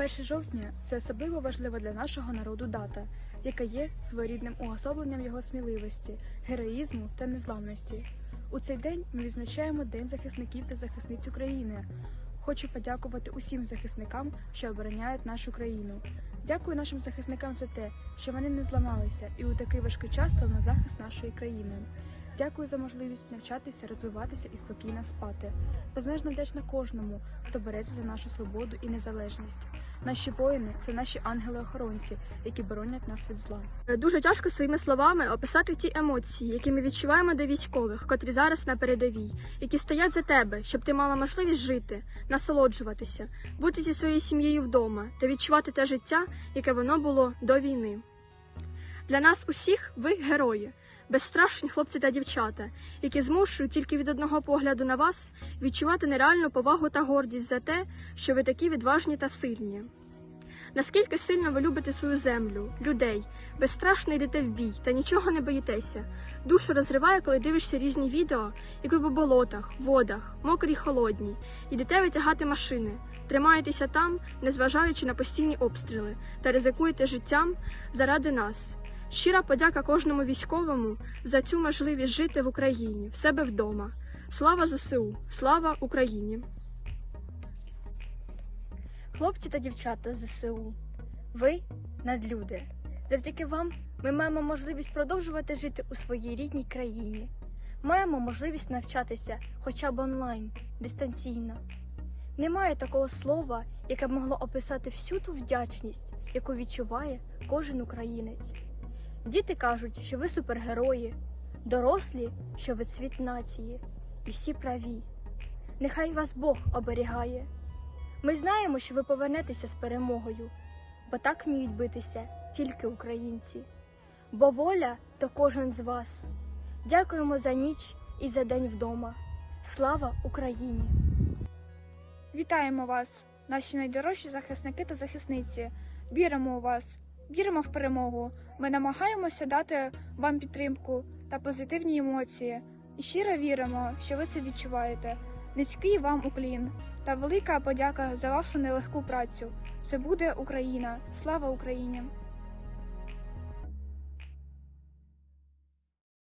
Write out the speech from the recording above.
1 жовтня це особливо важлива для нашого народу дата, яка є своєрідним уособленням його сміливості, героїзму та незламності. У цей день ми відзначаємо День захисників та захисниць України. Хочу подякувати усім захисникам, що обороняють нашу країну. Дякую нашим захисникам за те, що вони не зламалися і у такий важкий час стали на захист нашої країни. Дякую за можливість навчатися, розвиватися і спокійно спати. Безмежно вдячна кожному, хто бореться за нашу свободу і незалежність. Наші воїни це наші ангели-охоронці, які боронять нас від зла. Дуже тяжко своїми словами описати ті емоції, які ми відчуваємо до військових, котрі зараз на передовій, які стоять за тебе, щоб ти мала можливість жити, насолоджуватися, бути зі своєю сім'єю вдома та відчувати те життя, яке воно було до війни. Для нас усіх ви герої, безстрашні хлопці та дівчата, які змушують тільки від одного погляду на вас відчувати нереальну повагу та гордість за те, що ви такі відважні та сильні. Наскільки сильно ви любите свою землю, людей, безстрашно йдете в бій та нічого не боїтеся. Душу розриває, коли дивишся різні відео, як ви по болотах, водах, мокрі й холодні, йдете витягати машини, тримаєтеся там, незважаючи на постійні обстріли, та ризикуєте життям заради нас. Щира подяка кожному військовому за цю можливість жити в Україні, в себе вдома. Слава ЗСУ! Слава Україні! Хлопці та дівчата ЗСУ, ви надлюди. Завдяки вам ми маємо можливість продовжувати жити у своїй рідній країні. Маємо можливість навчатися хоча б онлайн, дистанційно. Немає такого слова, яке б могло описати всю ту вдячність, яку відчуває кожен українець. Діти кажуть, що ви супергерої, дорослі, що ви цвіт нації, і всі праві. Нехай вас Бог оберігає. Ми знаємо, що ви повернетеся з перемогою, бо так вміють битися тільки українці. Бо воля то кожен з вас. Дякуємо за ніч і за день вдома. Слава Україні! Вітаємо вас, наші найдорожчі захисники та захисниці. Віримо у вас, віримо в перемогу. Ми намагаємося дати вам підтримку та позитивні емоції. І щиро віримо, що ви це відчуваєте. Низький вам уклін та велика подяка за вашу нелегку працю. Це буде Україна. Слава Україні!